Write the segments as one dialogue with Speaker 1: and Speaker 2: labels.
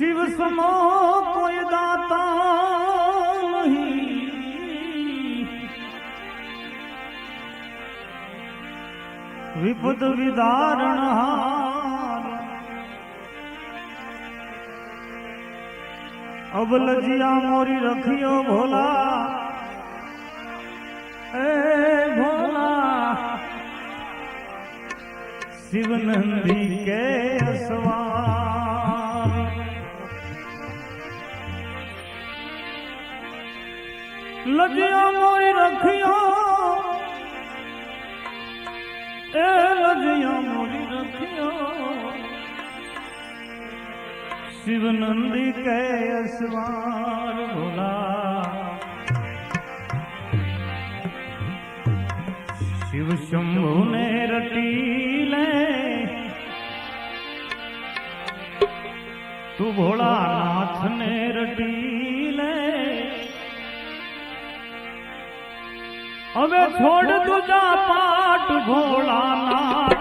Speaker 1: શિવ સમો કોઈ દાતા નહીં. વિપદ વિદારણ હાર. અબલજિયા મોરી રખિયો ભોલા. એ ભોલા. શિવનંદી કે અસવા લજ્યા મોરી રખ્યો એ લજ્યા મોરી રખ્યો શિવનંદી કે અસવાર ભોલા. શિવ શંભુ ને રટી લે. તું ભોળાનાથ ને રટી હવે છોડ તુજા પાટ ભોળાના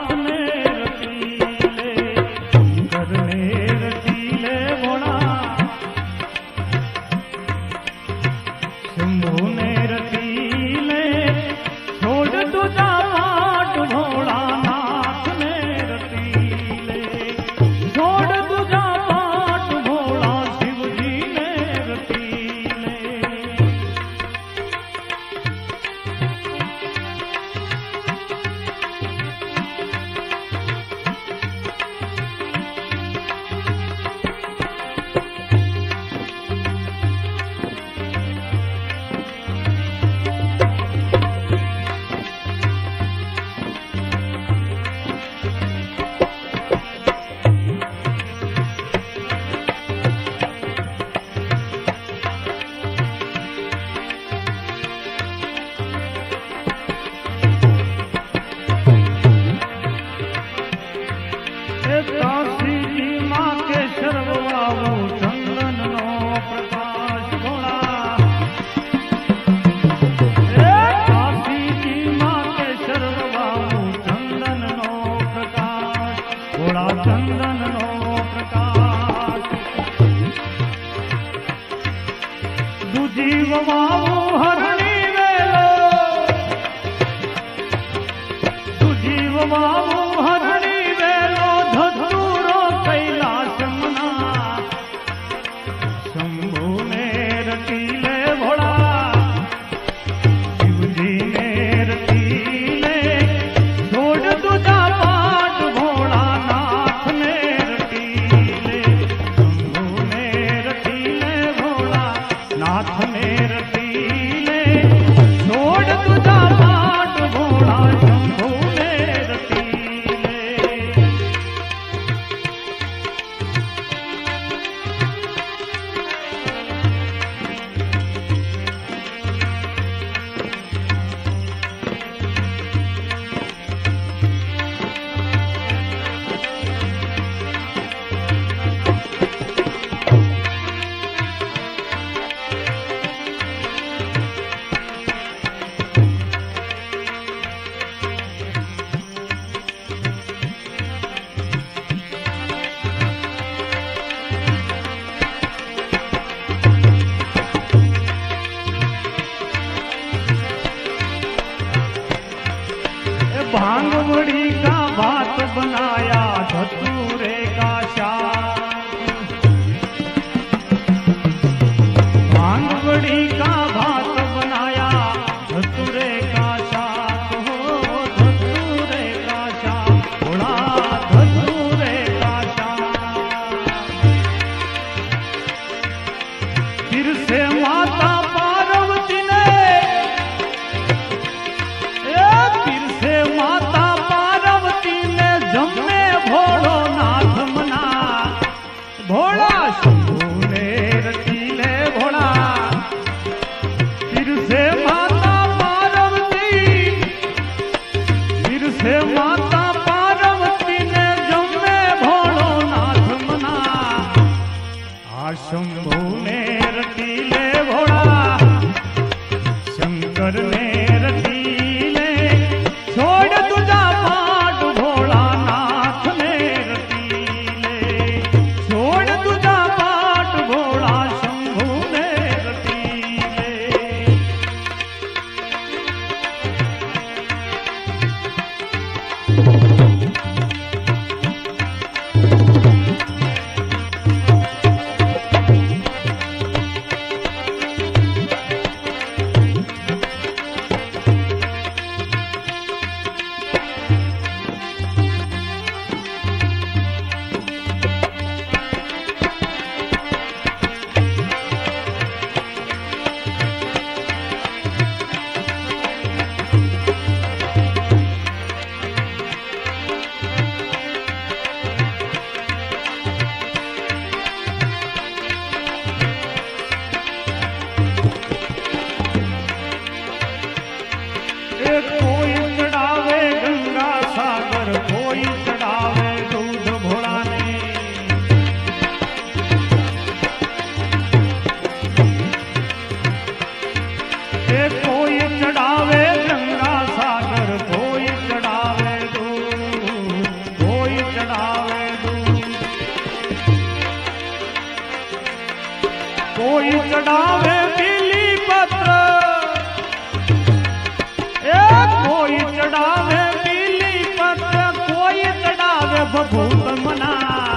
Speaker 1: ભભૂત મના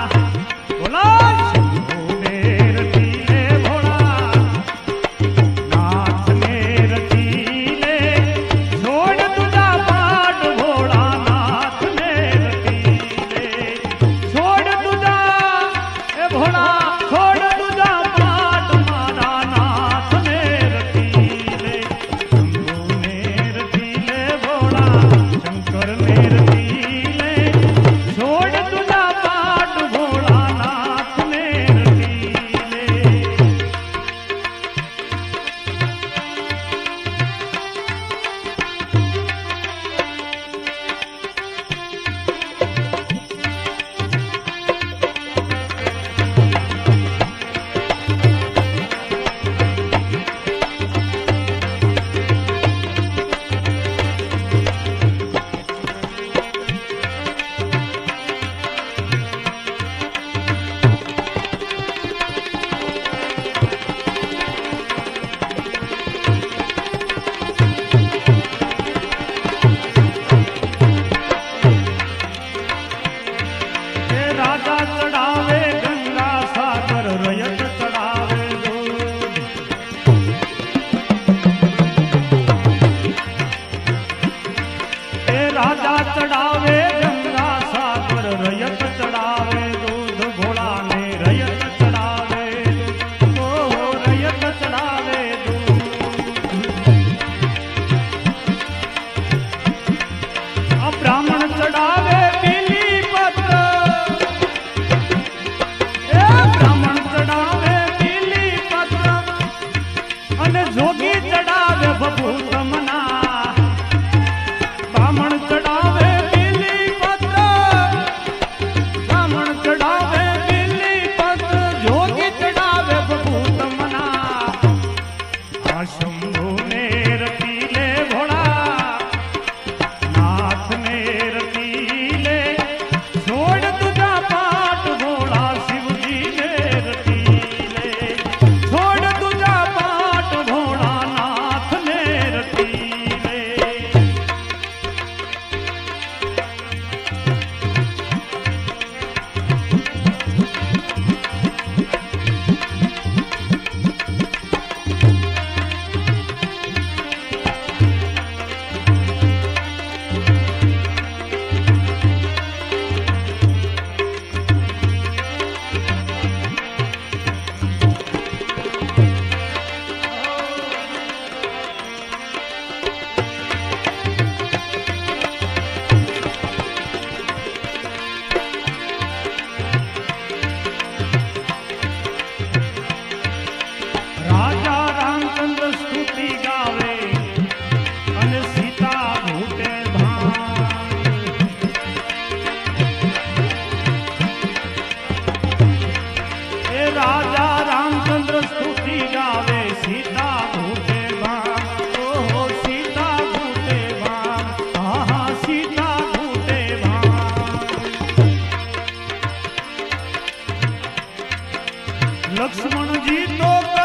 Speaker 1: લક્ષ્મણજી તો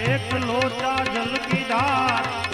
Speaker 1: एक लोचा जल की धार।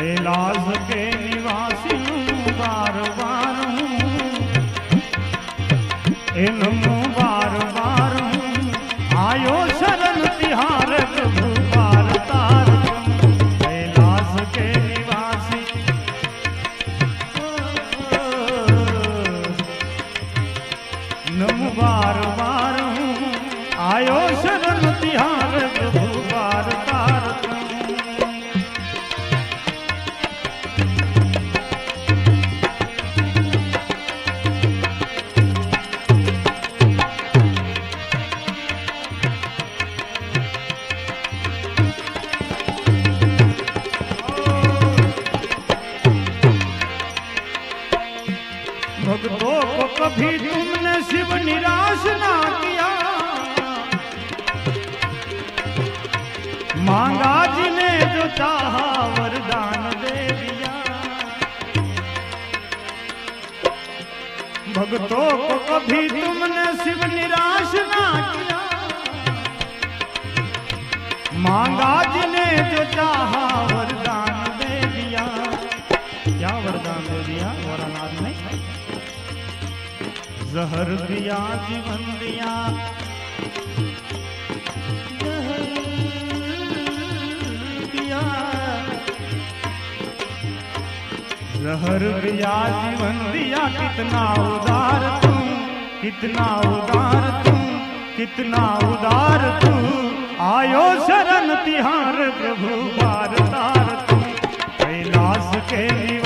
Speaker 1: કૈલાસ કે નિવાસી બાર વાર એ शिव निराश ना किया। मांगा जिन्हें जो चाहा वरदान दे दिया। भक्तों को कभी तुमने शिव निराश ना किया। मांगा जिन्हें जो चाहा वरदान दे दिया। क्या वरदान दे दिया? वरदान नहीं। जहर दिया जीवन दिया। जहर दिया जीवन दिया, कितना उदार तू, कितना उदार तू, कितना उदार तू। आयो शरण तिहार प्रभु बार तार तू। कैलाश के निवासी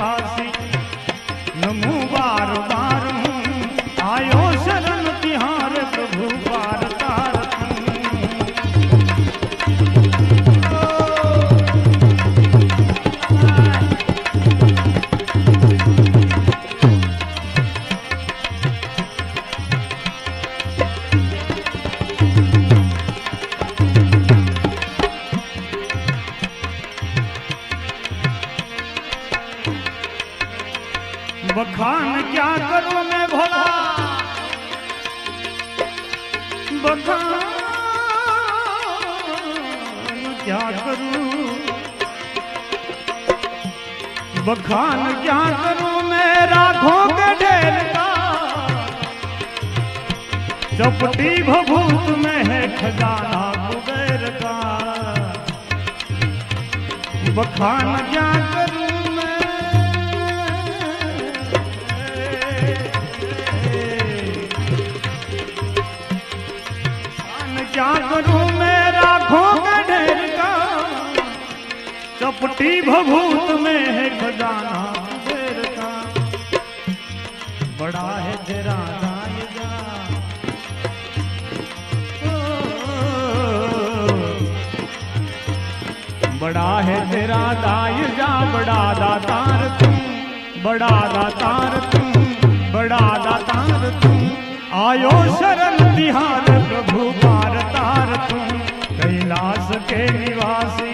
Speaker 1: વખાણ ક્યાં કરું મેં ક્યાં કરું મેં રાખો ગઢેર કા ચપટી ભભૂત મેં ખજાના. है तेरा दायरा बड़ा दातार तू बड़ा दातार तू बड़ा दातार तू आयो शरण तिहार प्रभु पार तार तू कैलाश के निवासी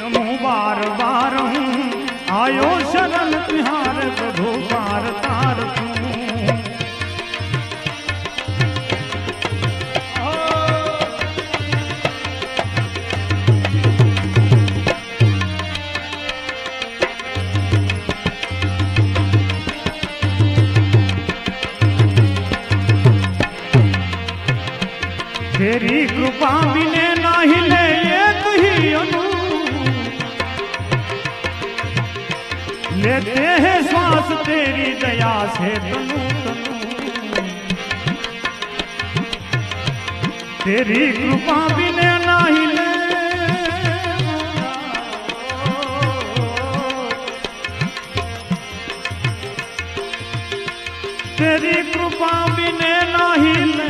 Speaker 1: नमो बार बार हूँ आयो शरण तिहार प्रभु तेरी कृपा बिने नाही ले तेरी कृपा बिने नाही ले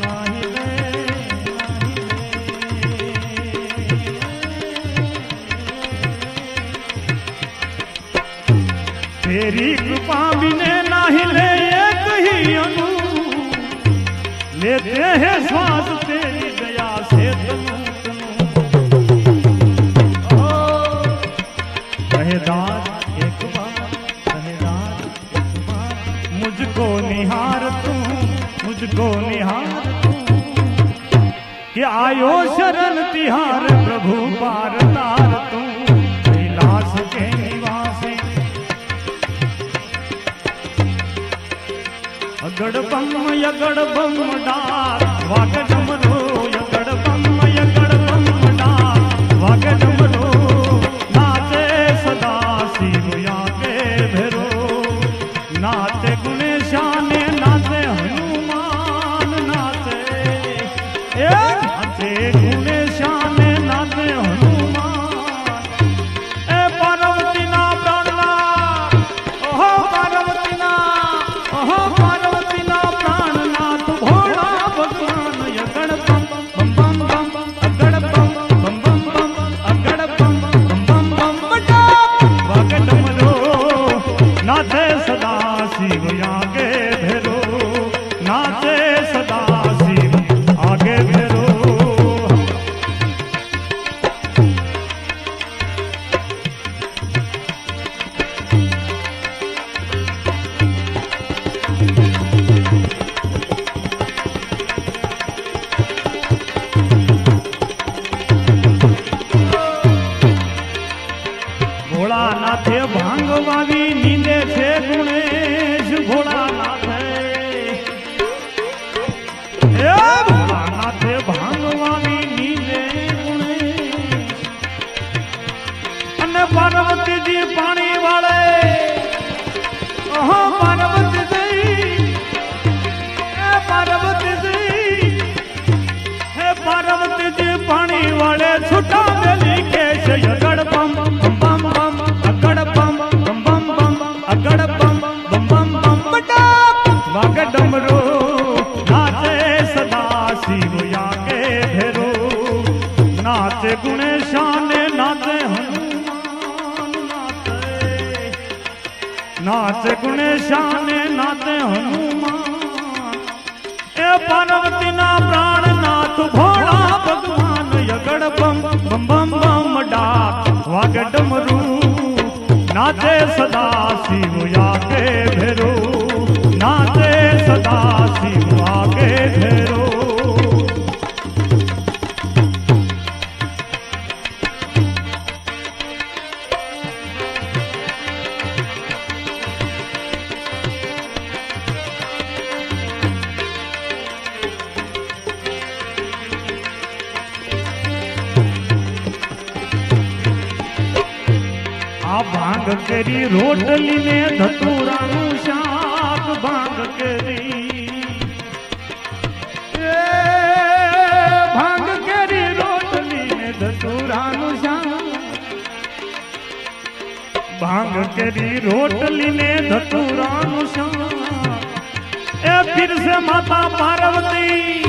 Speaker 1: नाही ले, नाही ले। तेरी कृपा बिने लेते हैं श्वास तेरी दया से एक बार एक बार, मुझको निहार तू, मुझको निहार तू। कि आयो शरण तिहार प्रभु पार तार। ગડબમ યગડબમ ડા વાગડ ભોળાનાથે ભાંગ વાવી નીંદે છે ગુણેશ, ભોળાનાથે. એ ભોળાનાથે ભાંગ વાવી નીંદે ગુણેશ. અને પાર્વતીજી પાણી વાળે. ઓહો પાર્વતીજી એ પાર્વતીજી, હે પાર્વતીજી પાણી વાળે. છૂટા મેલી કે છે નાથ ગુણેશાને નાતે હનુ ફિરસે માતા પાર્વતી.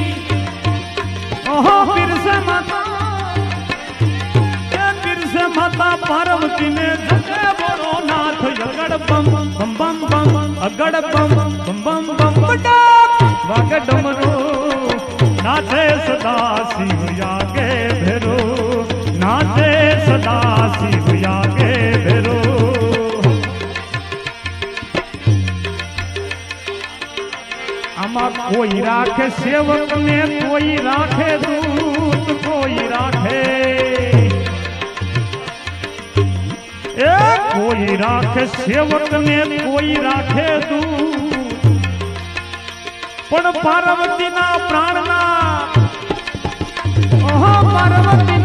Speaker 1: ઓહો ફિરસે માતા. ફિરસે માતા પાર્વતી ને જગે બોલો નાથ, અગડ બમ બમ બમ બમ, અગડ બમ બમ બમ બમ બટા વાગે ડમરો. નાથે સદા શિવ યાગે ભેરો. નાથે સદા શિવ માં કોઈ રાખે સેવક ને કોઈ રાખે દૂત, કોઈ રાખે. એ કોઈ રાખે સેવક ને કોઈ રાખે દૂત. પણ પાર્વતીના પ્રાણના પાર્વતી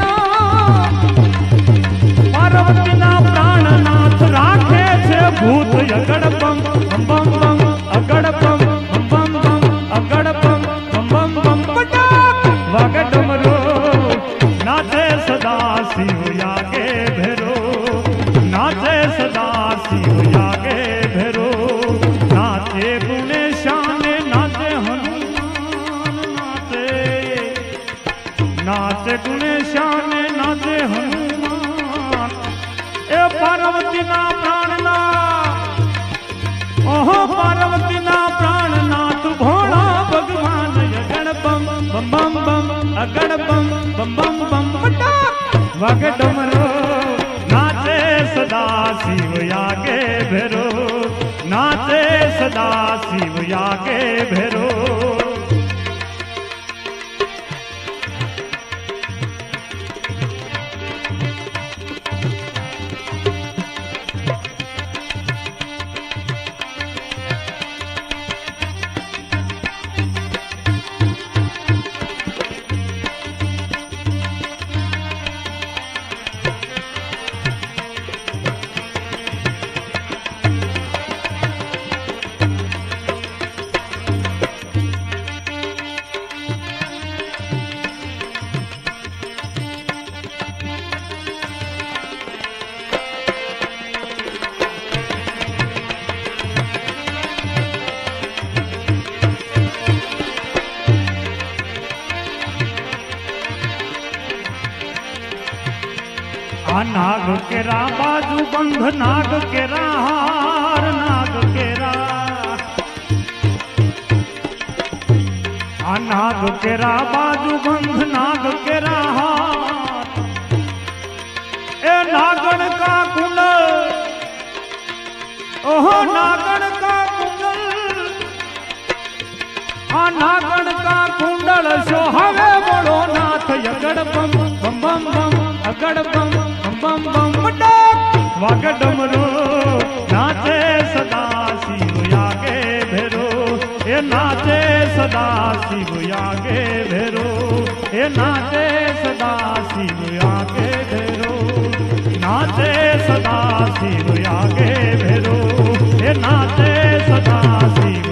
Speaker 1: નાગ કેરા બાજુ બંધ નાગ કેરા હાર એ નાગણ કા કુંડળ ઓહો નાગણ કા કુંડલ આ નાગણ કા કુંડળ શો હવે બોલો નાથ અગડ બમ બમ બમ અગડ બમ બમ બમ ડાક ડમરો સદા આગે ભેરો. એ નાચે સદા શિવ